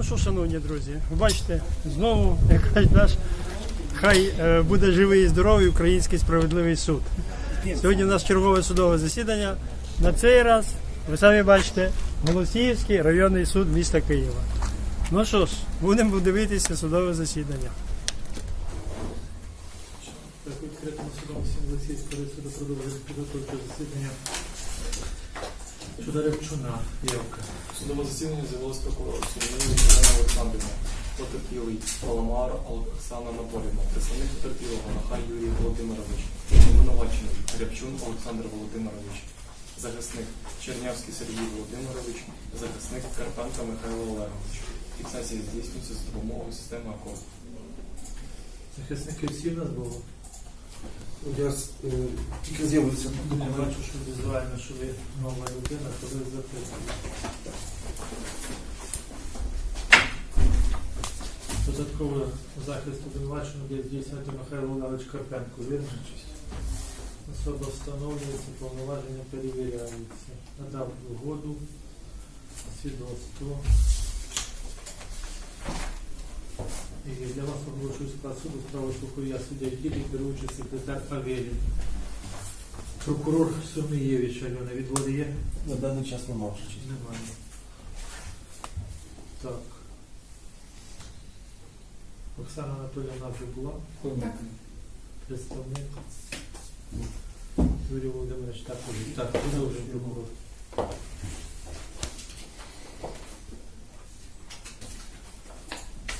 Ну що, шановні друзі, ви бачите, знову якась наш хай е, буде живий і здоровий український справедливий суд. Сьогодні у нас чергове судове засідання. На цей раз, ви самі бачите, Голосіївський районний суд міста Києва. Ну що ж, будемо дивитися судове засідання. Судом суду засідання щодо Ревчуна Євка. Судове засідання з'явилось прокурор Соломія Євгена Олександрівна, потерпілий Паламар Оксана Анатолівна, представник потерпілого Нахай Юрій Володимирович, обвинувачений Рябчун Олександр Володимирович, захисник Чернявський Сергій Володимирович, захисник Карпенко Михайло Олегович. Фіксація здійснюється за допомогою системи АКО. Захисники всі нас було. Я е, тільки з'явився. Я бачу, що візуально, що ви нова людина, то ви записуєте. Додатково захист обвинуваченого буде здійснювати Михайло Олегович Карпенко. Вірно? Особа встановлюється, повноваження перевіряються. Надав угоду, свідоцтво. І для вас оголошую склад суду справу слухаю я суддя Ділі, керуючий секретар Авелін. Прокурор Сумієвич Альона відводи є? На даний час нема вже. Немає. Так. Оксана Анатоліївна вже була. Представник. Юрій Володимирович також. Так, продовжуємо прокурор.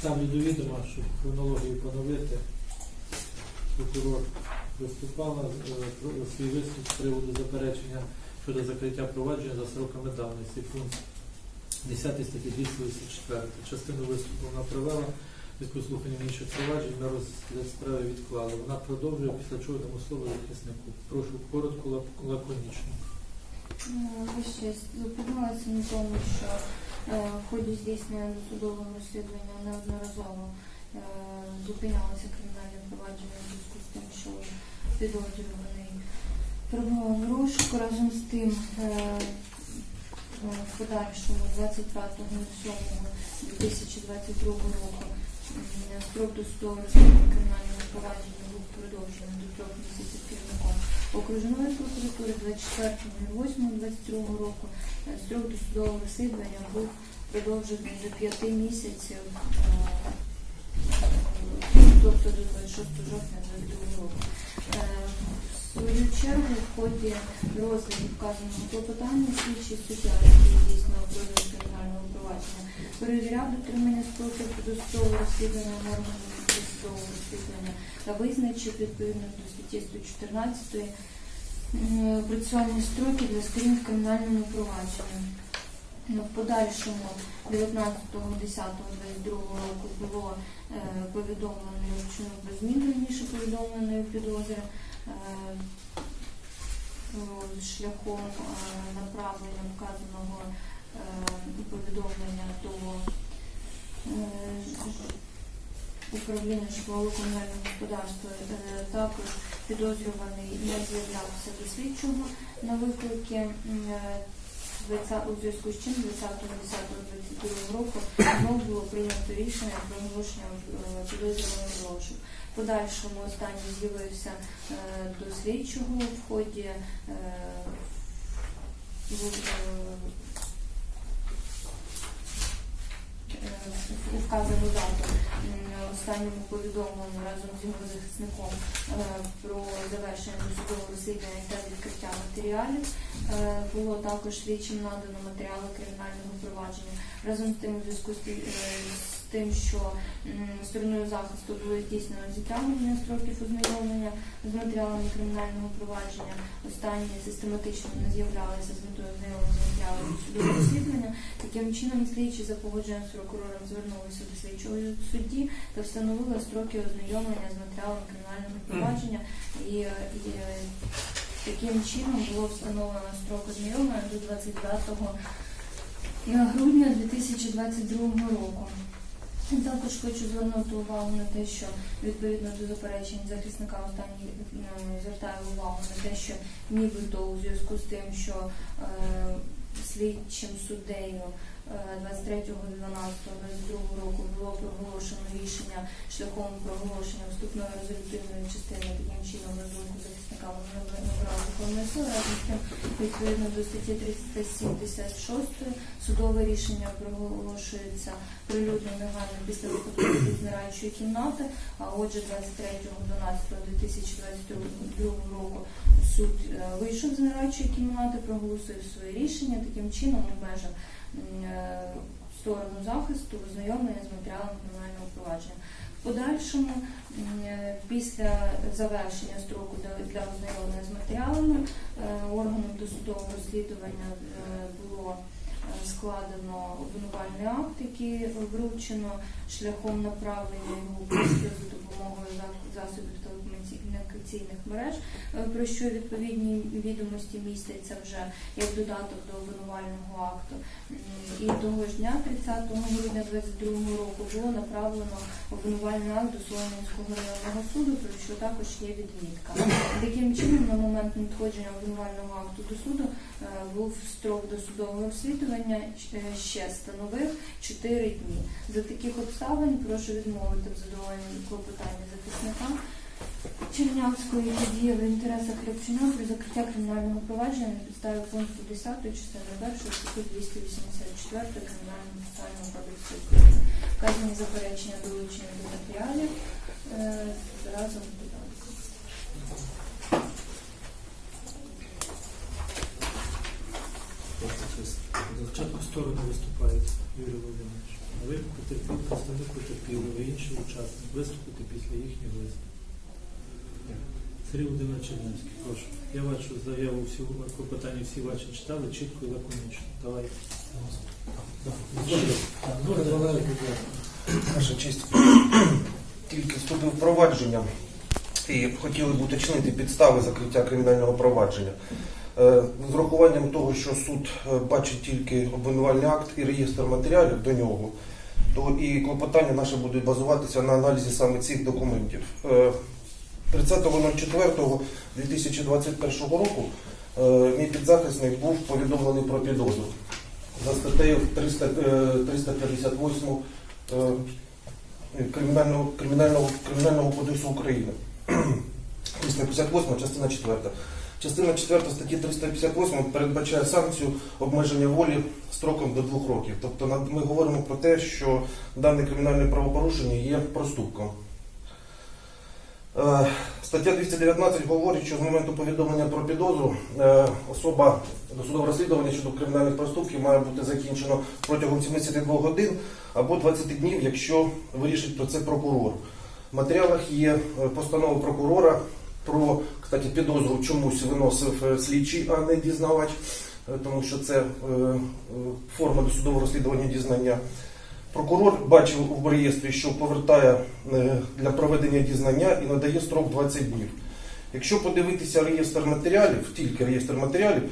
Ставлю до відома, щоб хронологію поновити. Прокурор виступала е, свій виступ з приводу заперечення щодо закриття провадження за сроками давності. Пункт 10 статті 284. Частину виступу вона провела, зв'язку з слуханням інших проваджень на розгляд справи відклала. Вона продовжує, після чого дамо слово захиснику. Прошу коротко, лаконічно. Весь час зупинилася на тому, що е, в ході здійснення досудового розслідування неодноразово е, зупинялося кримінальне провадження в зв'язку з тим, що підозрюваний перебував в розшуку. Разом з тим е, е, в подальшому 25.07.2022 року строк досудового розслідування кримінального провадження був продовжений до трьох місяців окружної прокуратури 24.08.22 року е, строк досудового розслідування був продовжений до 5 місяців, е, тобто до 26 жовтня 2022 року. Е, В свою чергу в ході розгляду вказаного клопотання слідчий суддя, який здійснював розгляд кримінального провадження, перевіряв дотримання строків досудового розслідування нормами досудового розслідування визначив відповідно до статті 114 м, процесуальні строки для сторін в кримінальному провадженні. Ну, В подальшому 19.10.22 року було е, повідомлено вчину про зміну раніше повідомленої підозри е, шляхом е, направлення вказаного повідомлення до управління житлового комунального господарства. Е, Також підозрюваний не з'являвся до слідчого на виклики. Е, 20 у зв'язку з чим 20.10.22 року знову було прийнято рішення про оголошення е, підозрюваного розшук. В Подальшому останній з'явився до слідчого в ході е, в- е, у вказану дату останньому повідомленню разом з його захисником е, про завершення досудового розслідування та відкриття матеріалів. Е, Було також слідчим надано матеріали кримінального провадження. Разом з тим, у зв'язку з тим, що стороною захисту було здійснено зітягнення строків ознайомлення з матеріалами кримінального провадження. Останні систематично не з'являлися з метою ознайомлення з матеріалами судового розслідування. Таким чином, слідчі за погодженням з прокурором звернулися до слідчого судді та встановили строки ознайомлення з матеріалами кримінального провадження і, е, і е, таким чином було встановлено строк ознайомлення до 29 грудня 2022 року. Також хочу звернути увагу на те, що відповідно до заперечень захисника останній е, звертає увагу на те, що нібито у зв'язку з тим, що е, слідчим суддею 23.12.22 року було проголошено рішення шляхом проголошення вступної резолютивної частини таким чином на думку захисника набрали законної сили. З тим, відповідно до статті 376 судове рішення проголошується прилюдно негайно після виходу з кімнати. А отже, 23.12.2022 року суд е, вийшов з нарадчої кімнати, проголосив своє рішення. Таким чином, в межах м, е, сторону захисту ознайомлення з матеріалами кримінального провадження. В подальшому, е, після завершення строку для- ознайомлення з матеріалами, е, органом досудового розслідування е, було е, складено обвинувальний акт, який вручено шляхом направлення його за допомогою засобів телекомунікаційних мереж, е, про що відповідні відомості містяться вже як додаток до обвинувального акту. І того ж дня, 30 грудня 2022 року, було направлено обвинувальний акт до Солом'янського районного суду, про що також є відмітка. Таким чином, на момент надходження обвинувального акту до суду е, був строк досудового розслідування е, ще становив 4 дні. За таких обставин прошу відмовити в задоволенні клопотання захисника Чернявської діє в інтересах Рябчина закриття кримінального провадження на підставі пункту 10 частини 1 статті 284 Кримінального процесуального кодексу України. Вказані заперечення долучені до матеріалів е, разом додатком. Спочатку сторони виступають, Юрій Володимирович. А ви потерпіли, представник потерпіли, ви інший учасник. Виступите після їхнього виступу. Сергій Володимирович Чернявський, прошу. Я бачу заяву всі клопотання всі ваші читали, чітко і лаконічно. Давай. Ваша честь. Тільки вступив в провадження і хотіли б уточнити підстави закриття кримінального провадження. Е, З урахуванням того, що суд е, бачить тільки обвинувальний акт і реєстр матеріалів до нього, то і клопотання наше буде базуватися на аналізі саме цих документів. Е, 30.04.2021 року е, мій підзахисний був повідомлений про підозру за статтею 300, е, 358 е, Кримінального, кримінального, кримінального кодексу України. 358, частина 4. Частина 4 статті 358 передбачає санкцію обмеження волі строком до двох років. Тобто ми говоримо про те, що дане кримінальне правопорушення є проступком. Е, Стаття 219 говорить, що з моменту повідомлення про підозру е, особа досудове розслідування щодо кримінальних проступків має бути закінчено протягом 72 годин або 20 днів, якщо вирішить про це прокурор. В матеріалах є е, постанова прокурора про кстати, підозру чомусь виносив слідчий, а не дізнавач, тому що це форма досудового розслідування дізнання. Прокурор бачив в реєстрі, що повертає е, для проведення дізнання і надає строк 20 днів. Якщо подивитися реєстр матеріалів, тільки реєстр матеріалів,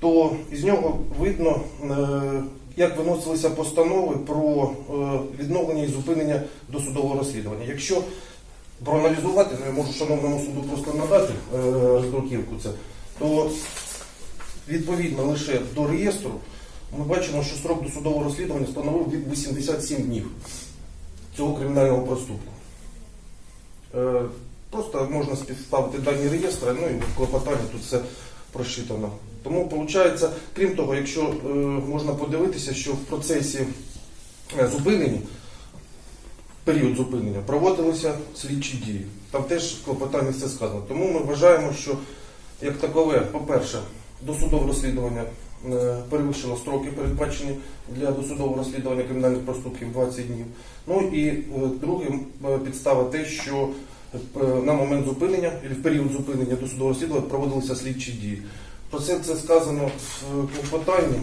то із нього видно, е, як виносилися постанови про е, відновлення і зупинення досудового розслідування. Якщо проаналізувати, ну, я можу шановному суду просто надати роздруківку це, то відповідно лише до реєстру ми бачимо, що строк досудового розслідування становив від 87 днів цього кримінального проступку. Е, Просто можна співставити дані реєстри, ну і в клопотанні тут все просчитано. Тому виходить, крім того, якщо е, можна подивитися, що в процесі е, зупинення, період зупинення, проводилися слідчі дії. Там теж в клопотанні все сказано. Тому ми вважаємо, що як такове, по-перше, досудове розслідування е, строки, передбачені для досудового розслідування кримінальних проступків 20 днів. Ну і е, друге е, підстава те, що на момент зупинення і в період зупинення досудового розслідування проводилися слідчі дії. Про це це сказано в клопотанні,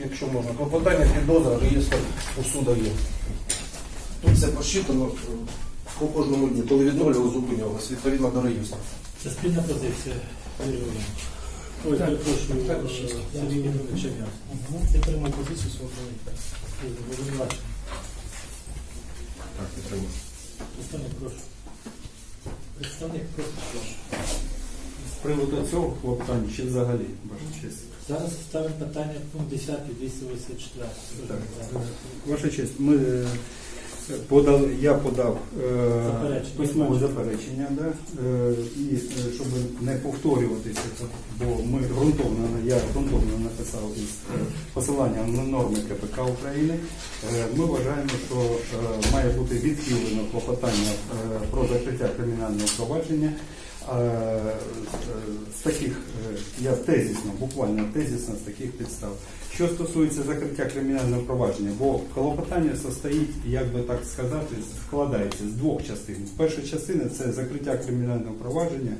якщо можна, клопотання, підозра, реєстр у суда є. Тут все посчитано по кожному дні, коли відновлювали, зупинювалися відповідно до реєстру. Це спільна позиція, Юрій Володимирович. Ой, Так, перепрошую, так, е, раз. Сергій Володимирович Чернявський. Підтримав позицію свого колега. Обвинувачений. Так, підтримую. Представник, прошу. Представник, прошу, прошу. з приводу цього клопотання чи взагалі, ваша честь? Зараз ставимо питання пункт 10 284. Так. Ваша честь, ми подали, я подав е, Заперечення. письмове заперечення, да, е, і е, щоб не повторюватися, бо ми ґрунтовно, я ґрунтовно написав із е, посиланням на норми КПК України. Е, Ми вважаємо, що е, має бути відхилено клопотання е, про закриття кримінального провадження. Е, З таких, е, я тезісно, буквально тезісно з таких підстав. Що стосується закриття кримінального провадження, бо клопотання состоїть, як би так сказати, складається з двох частин. Перша частина це закриття кримінального провадження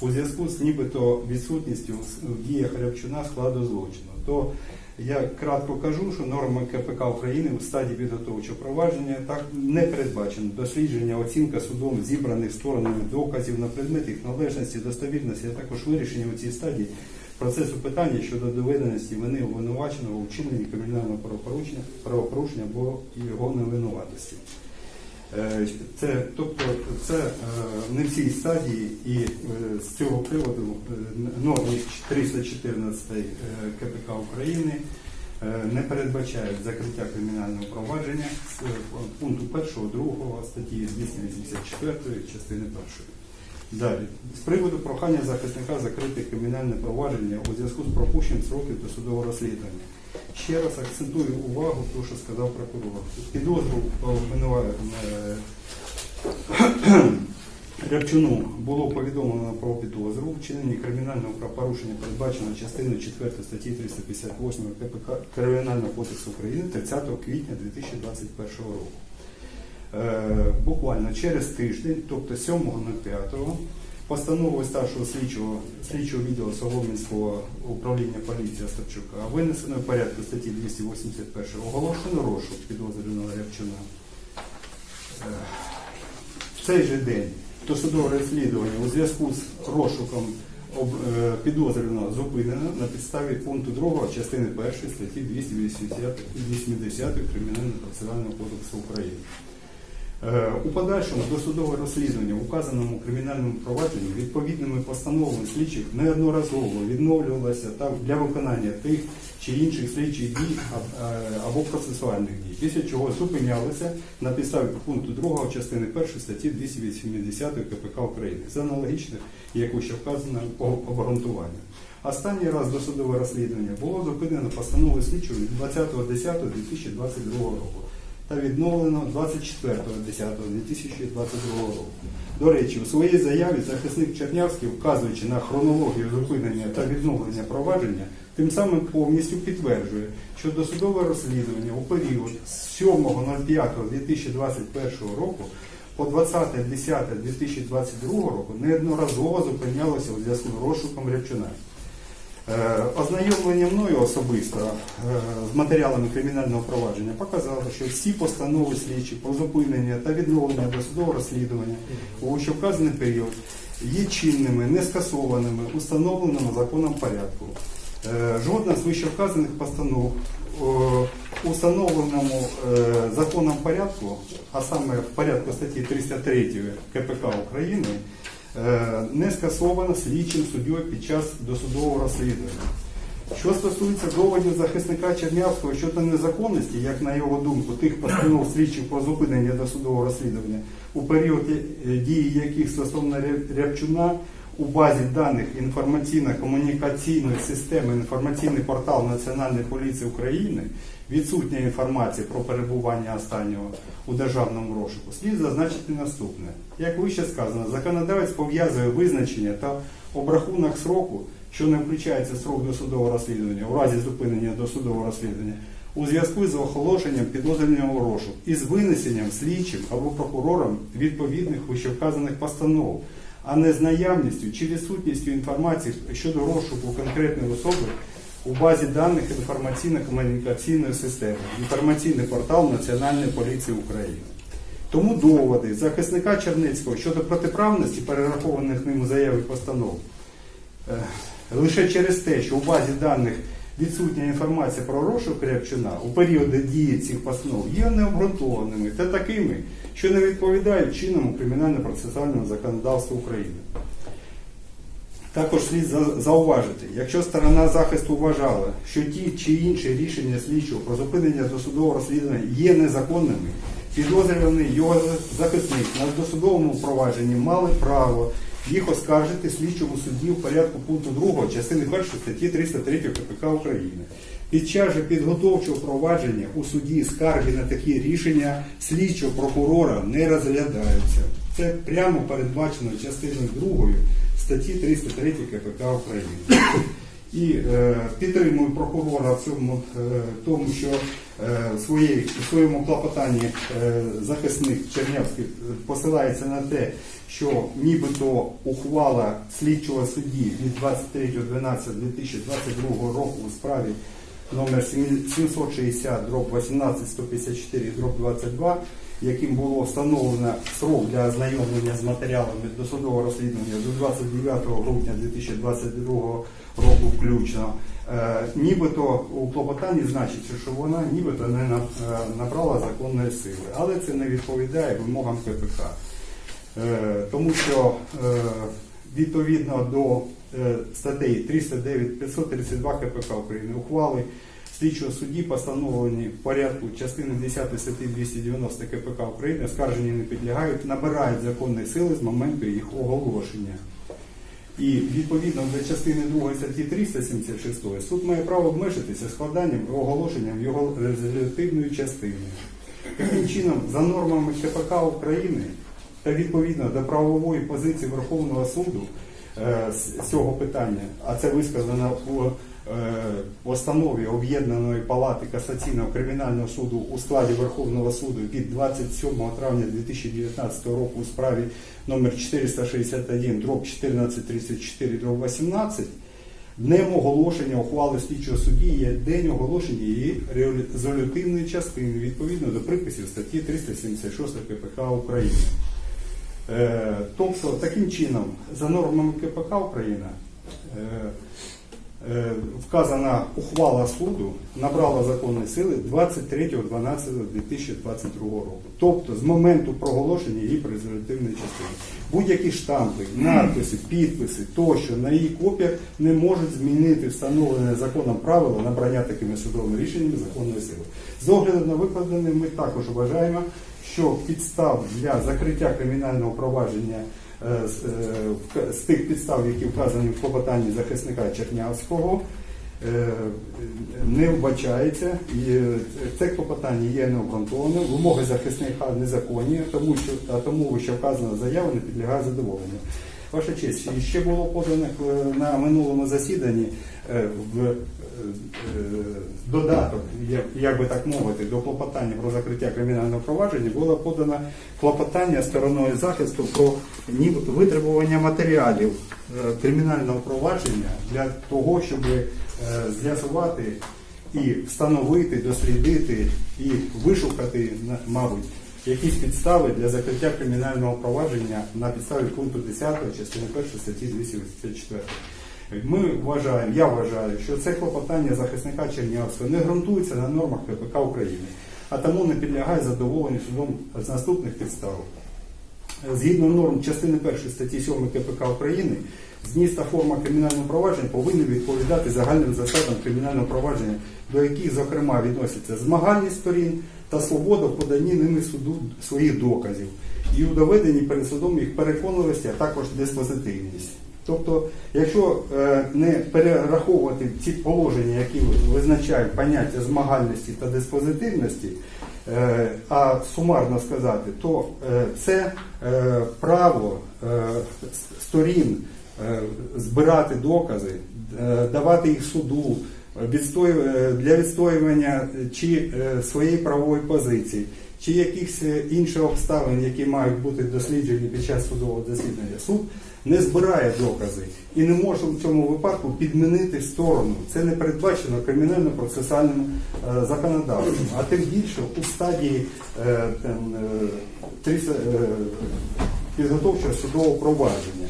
у зв'язку з нібито відсутністю в діях Рябчуна складу злочину. То я кратко кажу, що норми КПК України в стадії підготовчого провадження так не передбачено дослідження, оцінка судом зібраних сторонами доказів на предмет їх належності, достовірності, а також вирішення у цій стадії процесу питання щодо доведеності вини обвинуваченого у вчиненні кримінального правопорушення, правопорушення або його невинуватості. Е, Це, тобто, це е, не в цій стадії, і е, з цього приводу норми 314 е, КПК України не передбачають закриття кримінального провадження з пункту 1, 2 статті 284 частини 1. Далі, з приводу прохання захисника закрити кримінальне провадження у зв'язку з пропущенням сроків досудового розслідування. Ще раз акцентую увагу, то, що сказав прокурор. Підозру обвинува- е, Рябчуну було повідомлено про підозру в вчиненні кримінального правопорушення, передбаченого частиною 4 статті 358 КПК Кримінального кодексу України 30 квітня 2021 року. Е, буквально через тиждень, тобто 7.05, постановою старшого слідчого, слідчого відділу Солом'янського управління поліції Остапчука винесено в порядку статті 281 оголошено розшук підозрюваного Рябчуна. Е, В цей же день досудове розслідування у зв'язку з розшуком е, підозрюваного зупинено на підставі пункту 2 частини 1 статті 280 80 Кримінального процесуального кодексу України. Е, У подальшому досудове розслідування в указаному кримінальному провадженні відповідними постановами слідчих неодноразово відновлювалося для виконання тих чи інших слідчих дій е, або процесуальних дій, після чого зупинялися на підставі пункту 2 частини 1 статті 280 КПК України. За аналогічне, як вище вказано, обґрунтування. Останній раз досудове розслідування було зупинено постановою слідчого від 20.10.2022 року та відновлено 24.10.2022 року. До речі, у своїй заяві захисник Чернявський, вказуючи на хронологію зупинення та відновлення провадження, тим самим повністю підтверджує, що досудове розслідування у період з 7.05.2021 року по 20.10.2022 року неодноразово зупинялося у зв'язку з розшуком Рябчуна. Е, Ознайомлення мною особисто е, з матеріалами кримінального провадження показало, що всі постанови слідчі про зупинення та відновлення досудового розслідування у вищевказаний період є чинними, не скасованими, установленому законом порядку. Е, Жодна з вищевказаних постанов о, у встановленому е, законом порядку, а саме в порядку статті 303 КПК України, не скасована слідчим суддєю під час досудового розслідування. Що стосується доводів захисника Чернявського щодо незаконності, як на його думку, тих постанов слідчих про зупинення досудового розслідування, у період е, дії яких стосовно Ря- Рябчуна у базі даних інформаційно-комунікаційної системи інформаційний портал Національної поліції України відсутня інформація про перебування останнього у державному розшуку, слід зазначити наступне. Як вище сказано, законодавець пов'язує визначення та обрахунок сроку, що не включається срок досудового розслідування у разі зупинення досудового розслідування, у зв'язку з оголошенням підозрюваного розшук із винесенням слідчим або прокурором відповідних вищевказаних постанов, а не з наявністю чи відсутністю інформації щодо розшуку конкретної особи у базі даних інформаційно-комунікаційної системи, інформаційний портал Національної поліції України. Тому доводи захисника Черницького щодо протиправності перерахованих ним у заяві постанов е, лише через те, що у базі даних відсутня інформація про розшук Рябчуна у періоди дії цих постанов є необґрунтованими та такими, що не відповідають чинному кримінально-процесуальному законодавству України. Також слід зауважити, якщо сторона захисту вважала, що ті чи інші рішення слідчого про зупинення досудового розслідування є незаконними, підозрюваний його захисник на досудовому провадженні мали право їх оскаржити слідчому судді в порядку пункту 2 частини 1 статті 303 КПК України. Під час же підготовчого провадження у суді скарги на такі рішення слідчого прокурора не розглядаються. Це прямо передбачено частиною 2 статті 303 КПК України. І е, підтримую прокурора в цьому е, тому, що е, в своєму клопотанні е, захисник Чернявський е, посилається на те, що нібито ухвала слідчого судді від 23.12.2022 року у справі номер 760 дроб 18 154 дроб 22, яким було встановлено срок для ознайомлення з матеріалами досудового розслідування до 29 грудня 2022 року включно. Е, нібито у клопотанні значиться, що вона нібито не е, набрала законної сили, але це не відповідає вимогам КПК. Е, тому що відповідно до статей 309 532 КПК України ухвали слідчого судді постановлені в порядку частини 10 статті 290 КПК України оскаржені не підлягають, набирають законної сили з моменту їх оголошення. І відповідно до частини 2 статті 376 суд має право обмежитися складанням і оголошенням його резолютивної частини. Таким чином, за нормами КПК України та відповідно до правової позиції Верховного суду е, з цього питання, а це висказано у е, постанові Об'єднаної палати касаційного кримінального суду у складі Верховного суду від 27 травня 2019 року у справі номер 461 дроб 1434 дроб 18 Днем оголошення ухвали слідчого судді є день оголошення її резолютивної частини відповідно до приписів статті 376 КПК України. Е, Тобто, таким чином, за нормами КПК України, е, е, вказана ухвала суду набрала законної сили 23.12.2022 року. Тобто з моменту проголошення її резолютивної частини. Будь-які штампи, надписи, підписи тощо на її копіях не можуть змінити встановлене законом правило набрання такими судовими рішеннями законної сили. З огляду на викладене, ми також вважаємо, що підстав для закриття кримінального провадження е, з, е, вка- з тих підстав, які вказані в клопотанні захисника Чернявського, е, не вбачається. І е, це клопотання є необґрунтованим. Вимоги захисника незаконні, тому що тому, що вказана заява не підлягає задоволенню. Ваша честь, ще було подано е, на минулому засіданні е, в е, додаток, як, би так мовити, до клопотання про закриття кримінального провадження було подано клопотання стороною захисту про витребування матеріалів кримінального провадження для того, щоб з'ясувати і встановити, дослідити і вишукати, мабуть, якісь підстави для закриття кримінального провадження на підставі пункту 10 частини 1 статті 284. Ми вважаємо, я вважаю, що це клопотання захисника Чернявського не ґрунтується на нормах КПК України, а тому не підлягає задоволенню судом з наступних підстав. Згідно норм частини 1 статті 7 КПК України, зміст та форма кримінального провадження повинні відповідати загальним засадам кримінального провадження, до яких, зокрема, відносяться змагальність сторін та свобода в поданні ними суду своїх доказів і у доведенні перед судом їх переконливості, а також диспозитивність. Тобто, якщо е, не перераховувати ці положення, які визначають поняття змагальності та диспозитивності, е, а сумарно сказати, то е, це право сторін збирати докази, давати їх суду для відстоювання е, чи е, своєї правової позиції, чи якихось е, інших обставин, які мають бути досліджені під час судового засідання. Суд не збирає докази і не може в цьому випадку підмінити сторону. Це не передбачено кримінально-процесуальним е, законодавством, а тим більше у стадії е, е, е, підготовчого судового провадження.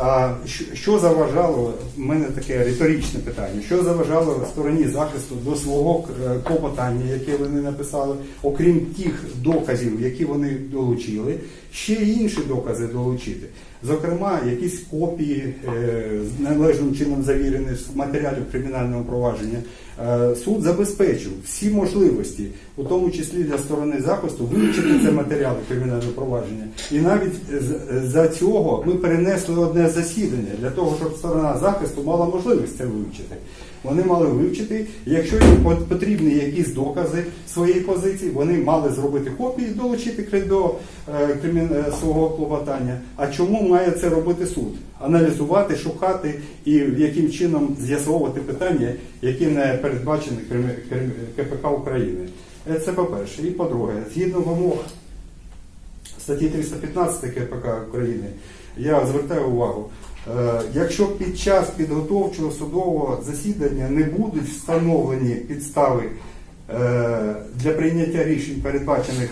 А що- заважало, в мене таке риторичне питання, що заважало стороні захисту до свого е, клопотання, яке вони написали, окрім тих доказів, які вони долучили, ще й інші докази долучити. Зокрема, якісь копії е, належним чином завірені з матеріалів кримінального провадження. Е, Суд забезпечив всі можливості, у тому числі для сторони захисту, вивчити це матеріали кримінального провадження. І навіть за цього ми перенесли одне засідання для того, щоб сторона захисту мала можливість це вивчити. Вони мали вивчити, якщо їм потрібні якісь докази своєї позиції, вони мали зробити копії, долучити до е, е, свого клопотання. А чому має це робити суд? Аналізувати, шукати і яким чином з'ясовувати питання, які не передбачені КПК України. Е, Це по-перше. І по-друге, згідно вимог статті 315 КПК України, я звертаю увагу, якщо під час підготовчого судового засідання не будуть встановлені підстави е, для прийняття рішень, передбачених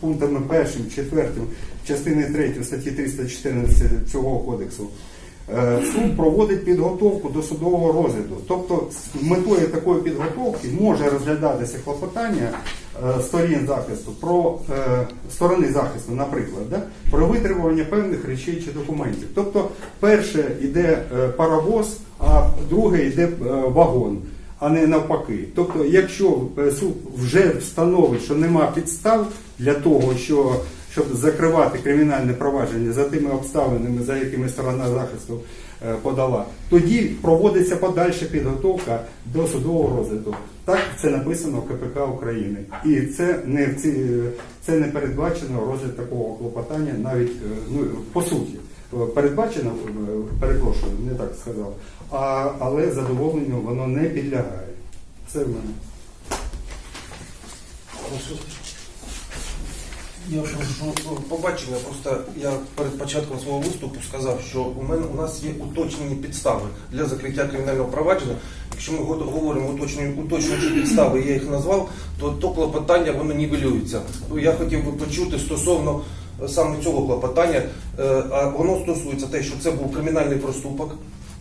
пунктами 1, 4, частини 3 статті 314 цього кодексу, е, суд проводить підготовку до судового розгляду. Тобто метою такої підготовки може розглядатися клопотання е, сторін захисту про е, сторони захисту, наприклад, да, про витребування певних речей чи документів. Тобто, перше йде е, паровоз, а друге йде е, вагон. А не навпаки. Тобто, якщо е, суд вже встановить, що нема підстав для того, що, щоб закривати кримінальне провадження за тими обставинами, за якими сторона захисту е, подала, тоді проводиться подальша підготовка до судового розгляду. Так це написано в КПК України. І це не це не передбачено розгляд такого клопотання, навіть е, ну, по суті. Е, Передбачено, е, перепрошую, не так сказав, а, але задоволенню воно не підлягає. Це в мене. Я прошу побачення. Просто я перед початком свого виступу сказав, що у мене у нас є уточнені підстави для закриття кримінального провадження. Якщо ми говоримо уточнені, уточнюючі підстави, я їх назвав, то то клопотання воно нівелюється. Ну, Я хотів би почути стосовно е, саме цього клопотання. Е, А воно стосується те, що це був кримінальний проступок,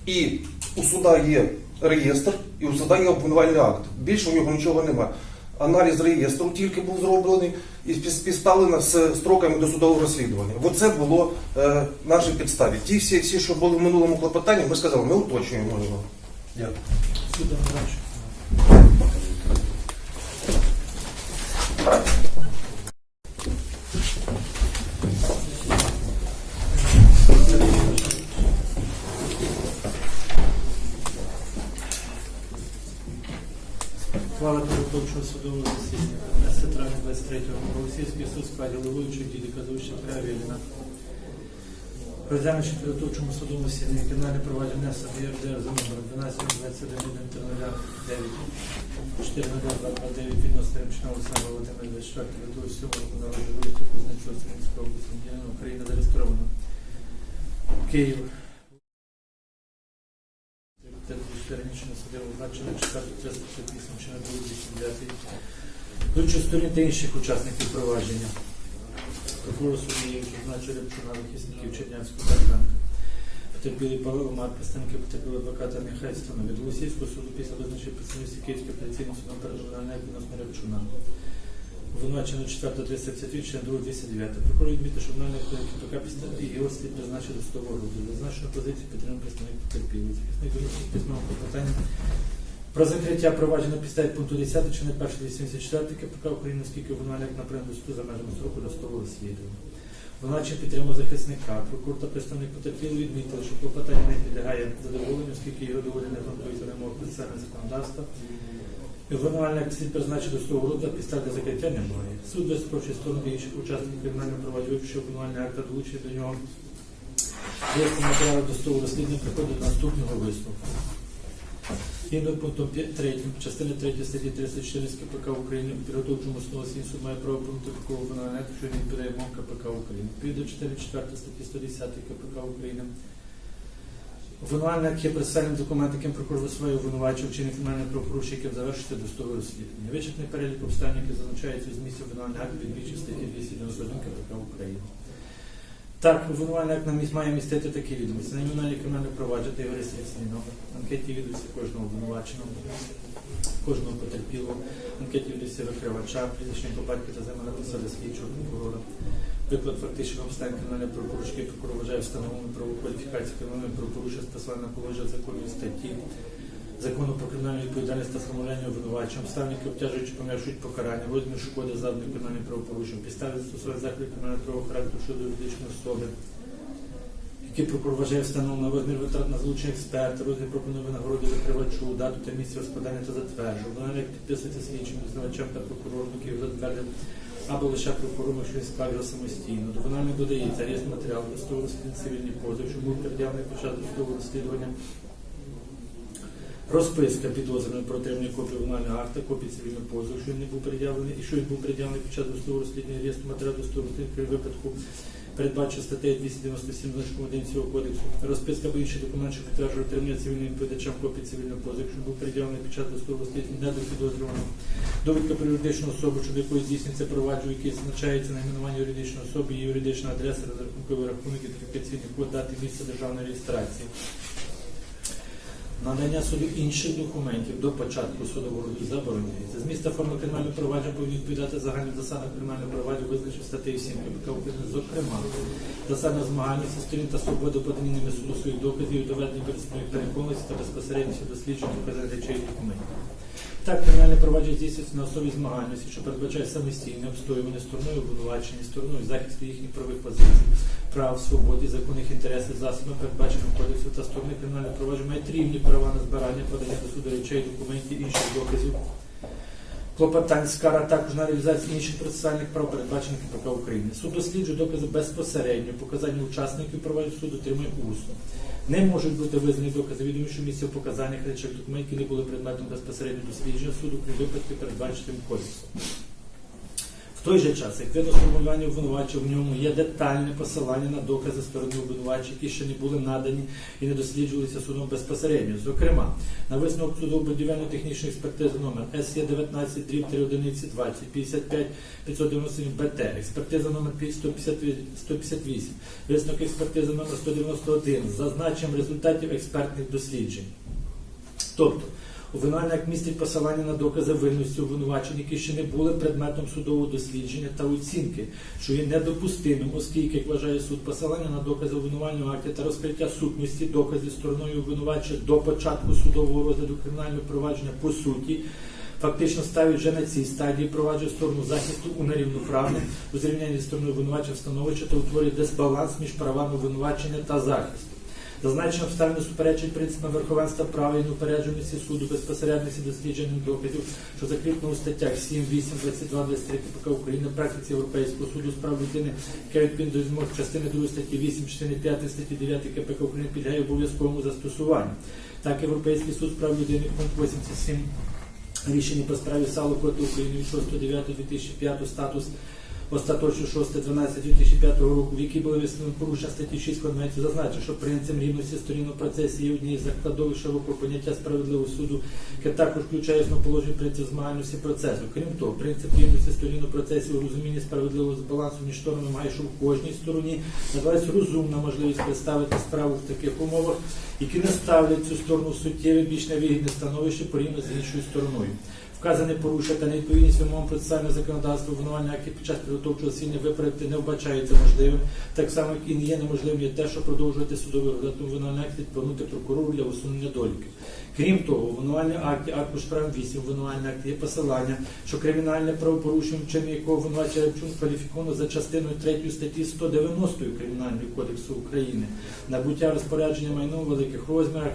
і у суда є реєстр, і у суда є обвинувальний акт. Більше у нього нічого немає. Аналіз реєстру тільки був зроблений і підставлено з строками досудового розслідування. Бо це було е, наші підставі. Ті всі, всі, що були в минулому клопотанні, ми сказали, ми уточнюємо його. Дякую. Судом далі. Ухвала підготовчого судового засідання 15 травня 23-го Російський суд в складі головуючого діди Казовича Кравіліна. Розглянувши підготовчому судовому засіданні кримінальне провадження СДР за номером 12 21 9 4 відносно Ремчина Олександра 24 лютого 7 року народу виїзду Кузнецова Сумської області України зареєстровано. Київ. Рішення судового значення 4 358 чи на 289 Вивчу сторін та інших учасників провадження. Прокурор судді зазначив Рябчуна, захисників Чернянського Берданка. Потерпілий Павло Мар, представники потерпілого адвоката Михайло Станов. Від Голосівського суду після визначення представництва Київського апеляційного суду передбачення відносно Рябчуна. Обвинувачено 4 353, член 2 209. Прокурор відмітив, що вона не КПК і його слід призначити до судового розгляду. Зазначено позицію підтримав представник потерпілий. Захисник виносить письмове клопотання про закриття провадження на підставі пункту 10 чи не 1 84 КПК України, оскільки обвинувальник напряму до суду за межами строку досудового розслідування. Виначе підтримав захисника. Прокурор та представник потерпілий відмітили, що клопотання не підлягає задоволенню, оскільки його доволі не грунтується вимог процесуального законодавства. І Обвинувальник слід призначити до судового розгляду підстав для закриття немає. Суд високочий сторони інших учасників кримінального провадження, що обвинувальний акт та до нього. Якщо матеріали до судового розслідування приходить до наступного висновку. Згідно пунктом 3 частини 3 статті 314 КПК України у підготовчому основі суд має право пункту такого виконання, що він вимогам КПК України. Відповідно 4 статті 110 КПК України. Обвинувальник є процесуальним документом, яким прокурор висуває обвинувачення вчинення кримінального правопорушення, яким завершити достове розслідування. Вичерпний перелік обставин, які зазначаються у змісті обвинувального акту від більшої статті 291 КПК України. Так, обвинувальний акт на має містити такі відомості. Найменування кримінального провадження та його реєстраційний номер, анкеті відомості кожного обвинуваченого, кожного потерпілого, анкеті відомості викривача, прізвища по батьку та земля посади слідчого прокурора, Виклад фактичних обставин кримінального правопорушення, який прокурор вважає встановленою правову кваліфікацію кримінального правопорушення на положення законної статті Закону про кримінальну відповідальність та встановлення обвинувачень, обставин, які обтяжують чи пом'якшують покарання, розмір шкоди завданої кримінальним правопорушенням, підстави застосування заходів кримінального характеру щодо юридичної особи, які прокурор вважає встановлено розмір витрат на залучення експерта, розмір пропонує винагороди викривачу, дату та місце розкладання та затвердження, вона підписується слідчим, визнавачем та прокурором, який затвердив, або лише прокурор щось він справді самостійно. то вона не додається матеріалу, досудового розслідування цивільний позов, що був пред'явлений під час розслідування. Розписка підозрюваної про отримання копії виконального акта, копії цивільного позову, що він не був пред'явлений, і що він був пред'явлений під час досудового розслідування реєстру матеріалу розслідування при випадку передбачено статтею 297 значком 1 цього кодексу. Розписка або інший документ, що підтверджує отримання цивільним відповідачем копії цивільного позову, що був приділений під час розслідування не до підозрюваного. Довідка про юридичну особу, щодо якої здійснюється провадження, який зазначається найменування юридичної особи, її юридична адреса, розрахунковий рахунок, ідентифікаційний код, дати місце державної реєстрації. Надання суду інших документів до початку судового розгляду забороняється. Зміст та форма кримінального провадження повинні відповідати загальним засадам кримінального провадження, визначив статтею 7 КПК України, зокрема, засада змагальності сторін та свободи подані ними суду своїх доказів доведення пересної переконності та безпосередньості дослідження вказаних речей документів. Так, кримінальне провадження здійснюється на основі змагальності, що передбачає самостійне обстоювання стороною обвинувачення, стороною захисту їхніх правових позицій, прав, свобод і законних інтересів засобами, передбачених кодексу та сторони кримінального провадження мають рівні права на збирання, подання до суду речей, документів, інших доказів, клопотань, скара, також на реалізацію інших процесуальних прав, передбачених КПК України. Суд досліджує докази безпосередньо, показання учасників провадження суду отримує усно. Не можуть бути визнані докази відомі, що місце в показаннях речей документів, не були предметом безпосередньо дослідження суду при випадку передбаченим кодексом. Той же час, як видно з формулювання обвинувачення, в ньому є детальне посилання на докази сторони обвинувачення, які ще не були надані і не досліджувалися судом безпосередньо. Зокрема, на висновок суду будівельно-технічної експертизи номер СЄ 19 дріб 3 одиниці 20 55 597 БТ, експертиза номер 158, висновок експертизи номер 191 з зазначенням результатів експертних досліджень. Тобто, Обвинувальний акт містить посилання на докази винності обвинувачень, які ще не були предметом судового дослідження та оцінки, що є недопустимим, оскільки, як вважає суд, посилання на докази обвинувального акті та розкриття сутності доказів стороною обвинувачення до початку судового розгляду кримінального провадження по суті. Фактично ставить вже на цій стадії провадження сторону захисту у нерівноправне у зрівнянні з стороною обвинувачення становище та утворює дисбаланс між правами обвинувачення та захисту. Зазначено обставини суперечить принципам верховенства права і неупередженості суду, безпосередності дослідження доказів, що закріплено у статтях 7, 8, 22, 23 КПК України, практиці Європейського суду з прав людини, яка відповідно до вимог частини 2 статті 8, частини 5 статті 9 КПК України підлягає обов'язковому застосуванню. Так, Європейський суд з прав людини, пункт 87 рішення по справі Сало проти України від 6.9.2005 статус остаточно 6.12.2005 року, в якій було висновлено порушення статті 6 Конвенції, зазначив, що принцип рівності сторін у процесі є однією з закладових широкого поняття справедливого суду, яке також включає основоположний принцип змагальності процесу. Крім того, принцип рівності сторін у процесі у розумінні справедливого збалансу між сторонами має, що в кожній стороні надалась розумна можливість представити справу в таких умовах, які не ставлять цю сторону в суттєве більш невигідне становище порівняно з іншою стороною. Вказане порушення та невідповідність вимогам процесуального законодавства обвинувального акті під час підготовчого засідання виправити не вбачається можливим. Так само, як і не є неможливим є те, що продовжувати судовий розгляд обвинувального акті відповнути прокурору для усунення доліків. Крім того, в обвинувальному акті аркуш прав 8 обвинувальний акт є посилання, що кримінальне правопорушення, вчинення якого обвинувачує Рябчун кваліфіковано за частиною 3 статті 190 Кримінального кодексу України, набуття розпорядження майном у великих розмірах,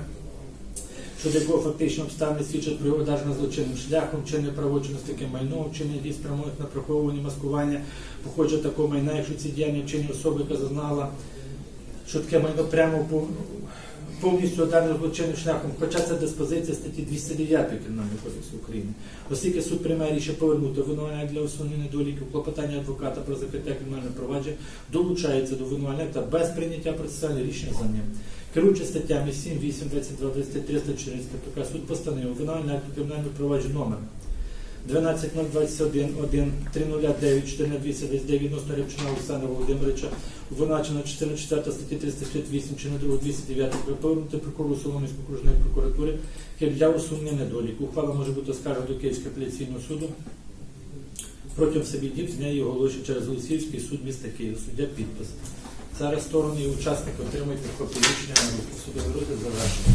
щодо якого фактично обставини свідчать про його одержання злочинним шляхом, вчинення правочину з таким майном, вчинення дій спрямованих на приховування, маскування, походження такого майна, якщо ці діяння вчинені особи, яка зазнала, що таке майно прямо по повністю одержано злочинним шляхом, хоча це диспозиція статті 209 Кримінального кодексу України. Оскільки суд приймає рішення повернути обвинувальник для усунення недоліків, клопотання адвоката про закриття кримінального провадження долучається до обвинувальника без прийняття процесуального рішення за ним. Керуючи статтями 7, 8, 22, 23, 314 КПК, суд постановив обвинувальний акт кримінального провадження номер 12021 1 309 4229 відносно Рябчина Олександра Володимировича, обвинувачено 44 статті 368 чи на 209 повернути прокурору Солом'янської окружної прокуратури для усунення недоліку. Ухвала може бути оскаржена до Київського апеляційного суду протягом 7 днів з дня його оголошення через Голосіївський суд міста Києва, суддя підпис. Зараз сторони і учасники отримують копію рішення на судовий розгляд завершення.